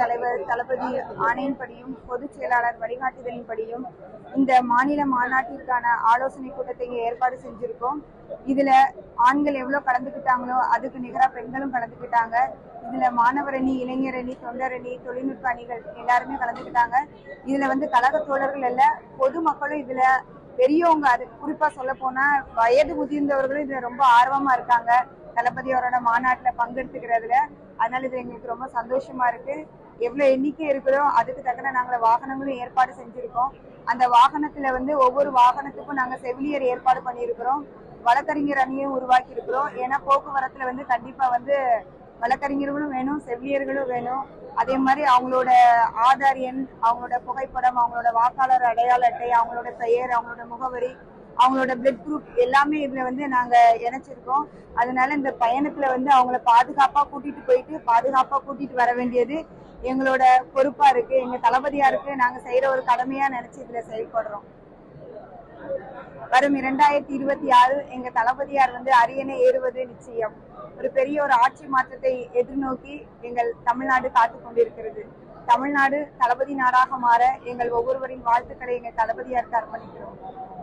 தலைவர் தளபதி ஆணையின்படியும் பொதுச் செயலாளர் வழிகாட்டுதலின்படியும் இந்த மாநில மாநாட்டிற்கான ஆலோசனை கூட்டத்தை ஏற்பாடு செஞ்சிருக்கோம். இதுல ஆண்கள் எவ்வளவு கலந்துக்கிட்டாங்களோ அதுக்கு நிகரா பெண்களும் கலந்துக்கிட்டாங்க. இதுல மாணவரணி இளைஞரணி இளைஞர் அணி தொழில்நுட்ப அணிகள் எல்லாருமே கலந்துக்கிட்டாங்க. இதுல வந்து கழக தோழர்கள் இல்ல பொதுமக்களும் இதுல பெரியவங்க அது குறிப்பா சொல்ல போனா வயது முதிர்ந்தவர்களும் இதுல ரொம்ப ஆர்வமா இருக்காங்க. தளபதி அவரோட மாநாட்டுல பங்கெடுத்துக்கிறதுல. அதனால இது எங்களுக்கு ரொம்ப சந்தோஷமா இருக்கு. எவ்வளவு எண்ணிக்கை இருக்குதோ அதுக்கு தக்கன நாங்க வாகனங்களும் ஏற்பாடு செஞ்சிருக்கோம். அந்த வாகனத்துல வந்து ஒவ்வொரு வாகனத்துக்கும் நாங்க செவிலியர் ஏற்பாடு பண்ணியிருக்கிறோம். வழக்கறிஞர் அணியும் உருவாக்கி இருக்கிறோம் ஏன்னா போக்குவரத்துல வந்து கண்டிப்பா வந்து வழக்கறிஞர்களும் வேணும் செவிலியர்களும் வேணும். அதே மாதிரி அவங்களோட ஆதார் எண் அவங்களோட புகைப்படம் அவங்களோட வாக்காளர் அடையாள அட்டை அவங்களோட பெயர் அவங்களோட முகவரி அவங்களோட பிளட் குரூப் எல்லாமே இதுல வந்து நாங்க இணைச்சிருக்கோம். அதனால இந்த பயணத்துல வந்து அவங்கள பாதுகாப்பா கூட்டிட்டு போயிட்டு பாதுகாப்பா கூட்டிட்டு வர வேண்டியது எங்களோட பொறுப்பா இருக்கு எங்க தளபதியா இருக்கு. நாங்க செய்யற ஒரு கடமையா நினைச்சு இதுல செயல்படுறோம். வரும் இரண்டாயிரத்தி இருபத்தி ஆறு எங்க தளபதியார் வந்து அரியணை ஏறுவது நிச்சயம். ஒரு பெரிய ஒரு ஆட்சி மாற்றத்தை எதிர்நோக்கி எங்கள் தமிழ்நாடு காத்து கொண்டிருக்கிறது. தமிழ்நாடு தளபதி நாடாக மாற எங்கள் ஒவ்வொருவரின் வாழ்த்துக்களை எங்கள் தளபதியாருக்கு அர்ப்பணிக்கிறோம்.